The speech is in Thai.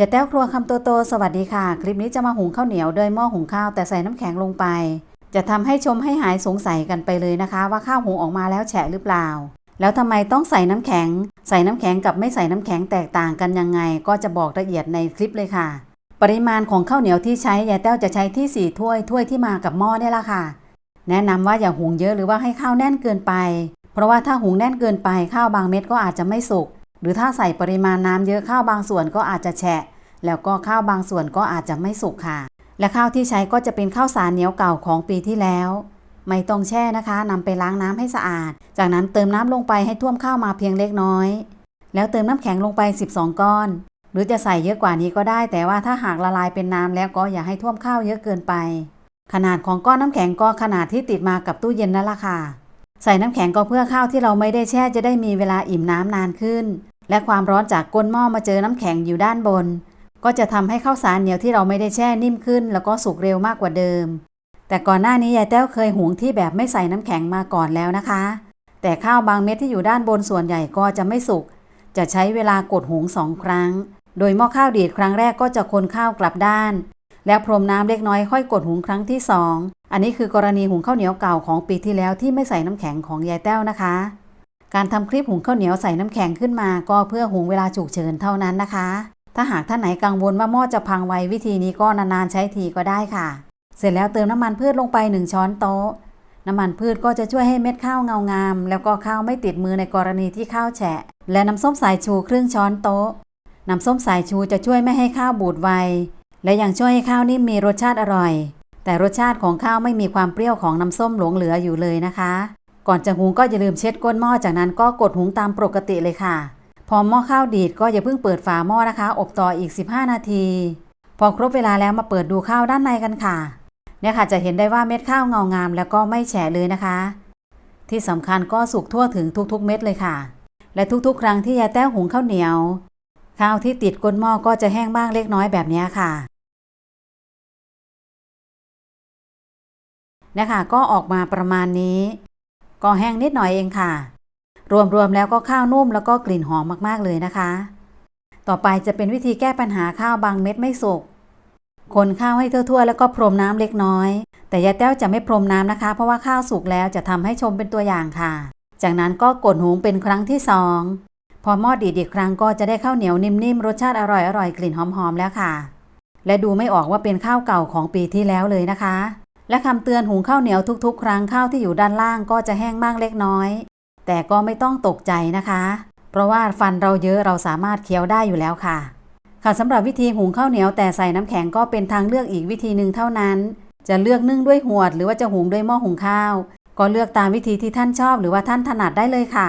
อย่าแต้วครัวคำโตโตสวัสดีค่ะ คลิปนี้จะมาหุงข้าวเหนียวโดยหม้อหุงข้าวแต่ใส่น้ำแข็งลงไป จะทำให้ชมให้หายสงสัยกันไปเลยนะคะ ว่าข้าวหุงออกมาแล้วแฉะหรือเปล่า แล้วทำไมต้องใส่น้ำแข็ง ใส่น้ำแข็งกับไม่ใส่น้ำแข็งแตกต่างกันยังไง ก็จะบอกละเอียดในคลิปเลยค่ะ ปริมาณของข้าวเหนียวที่ใช้ยายแต้วจะใช้ที่4ถ้วยถ้วยที่มากับหม้อเนี่ยละค่ะ แนะนำว่าอย่าหุงเยอะหรือว่าให้ข้าวแน่นเกินไป เพราะว่าถ้าหุงแน่นเกินไปข้าวบางเม็ดก็อาจจะไม่สุก หรือถ้าใส่ปริมาณน้ำเยอะข้าวบางส่วนก็อาจจะแฉะ แล้วก็ข้าวบางส่วนก็อาจจะไม่สุกค่ะ และข้าวที่ใช้ก็จะเป็นข้าวสารเหนียวเก่าของปีที่แล้ว ไม่ต้องแช่นะคะนำไปล้างน้ำให้สะอาด จากนั้นเติมน้ำลงไปให้ท่วมข้าวมาเพียงเล็กน้อย แล้วเติมน้ำแข็งลงไป 12 ก้อน หรือจะใส่เยอะกว่านี้ก็ได้ แต่ว่าถ้าหากละลายเป็นน้ำแล้วก็อย่าให้ท่วมข้าวเยอะเกินไป ขนาดของก้อนน้ำแข็งก็ขนาดที่ติดมากับตู้เย็นนั่นแหละค่ะ ใส่น้ำแข็งก็เพื่อข้าวที่เราไม่ได้แช่จะได้มีเวลาอิ่มน้ำนานขึ้น และความร้อนจากก้นหม้อมาเจอน้ำแข็งอยู่ด้านบน ก็จะทำให้ข้าวสารเหนียวที่เราไม่ได้แช่นิ่มขึ้น แล้วก็สุกเร็วมากกว่าเดิม แต่ก่อนหน้านี้ยายแต้วเคยหุงที่แบบไม่ใส่น้ำแข็งมาก่อนแล้วนะคะ แต่ข้าวบางเม็ดที่อยู่ด้านบนส่วนใหญ่ก็จะไม่สุก จะใช้เวลากดหุงสองครั้ง โดยหม้อข้าวดีดครั้งแรกก็จะคนข้าวกลับด้าน แล้วพรมน้ำเล็กน้อยค่อยกดหุงครั้งที่สองอันนี้คือกรณีหุงข้าวเหนียวเก่าของปีที่แล้วที่ไม่ใส่น้ำแข็งของยายแต้วนะคะ การทำคลิปหุงข้าวเหนียวใส่น้ำแข็งขึ้นมา ก็เพื่อหุงเวลาฉุกเฉินเท่านั้นนะคะ ถ้าหากท่านไหนกังวลว่าหม้อจะพังไววิธีนี้ก็นานๆใช้ทีก็ได้ค่ะ เสร็จแล้วเติมน้ำมันพืชลงไป 1 ช้อนโต๊ะ น้ำมันพืชก็จะช่วยให้เม็ดข้าวเงางาม แล้วก็ข้าวไม่ติดมือในกรณีที่ข้าวแฉะ และน้ำส้มสายชูครึ่งช้อนโต๊ะ น้ำส้มสายชูจะช่วยไม่ให้ข้าวบูดไว และยังช่วยให้ข้าวนิ่มมีรสชาติอร่อย แต่รสชาติของข้าวไม่มีความเปรี้ยวของน้ำส้มหลงเหลืออยู่เลยนะคะ ก่อนจะหุงก็อย่าลืมเช็ดก้นหม้อจากนั้นก็กดหุงตามปกติเลยค่ะ พอหม้อข้าวดีดก็อย่าเพิ่งเปิดฝาหม้อนะคะ อบต่ออีก 15 นาที พอครบเวลาแล้วมาเปิดดูข้าวด้านในกันค่ะ เนี่ยค่ะจะเห็นได้ว่าเม็ดข้าวเงางาม แล้วก็ไม่แฉะเลยนะคะ ที่สำคัญก็สุกทั่วถึงทุกๆ เม็ดเลยค่ะ และทุกๆ ครั้งที่ยายแต้วหุงข้าวเหนียว ข้าวที่ติดก้นหม้อก็จะแห้งบ้างเล็กน้อยแบบนี้ค่ะนะคะก็ออกมาประมาณนี้ ก็แห้งนิดหน่อยเองค่ะ รวมๆแล้วก็ข้าวนุ่มแล้วก็กลิ่นหอมมากๆเลยนะคะ ต่อไปจะเป็นวิธีแก้ปัญหาข้าวบางเม็ดไม่สุกคนข้าวให้ทั่วๆ แล้วก็พรมน้ำเล็กน้อย แต่ยายแต้วจะไม่พรมน้ำนะคะ เพราะว่าข้าวสุกแล้วจะทำให้ชมเป็นตัวอย่างค่ะ จากนั้นก็กดหุงเป็นครั้งที่สองพอหม้อดีดอีกครั้งก็จะได้ข้าวเหนียวนิ่มๆรสชาติอร่อยๆกลิ่นหอมๆแล้วค่ะ และดูไม่ออกว่าเป็นข้าวเก่าของปีที่แล้วเลยนะคะ และคำเตือนหุงข้าวเหนียวทุกๆ ครั้งข้าวที่อยู่ด้านล่างก็จะแห้งบ้างเล็กน้อย แต่ก็ไม่ต้องตกใจนะคะ เพราะว่าฟันเราเยอะเราสามารถเคี้ยวได้อยู่แล้วค่ะ ค่ะสำหรับวิธีหุงข้าวเหนียวแต่ใส่น้ำแข็งก็เป็นทางเลือกอีกวิธีหนึ่งเท่านั้น จะเลือกนึ่งด้วยหวด หรือว่าจะหุงด้วยหม้อหุงข้าว ก็เลือกตามวิธีที่ท่านชอบหรือว่าท่านถนัดได้เลยค่ะ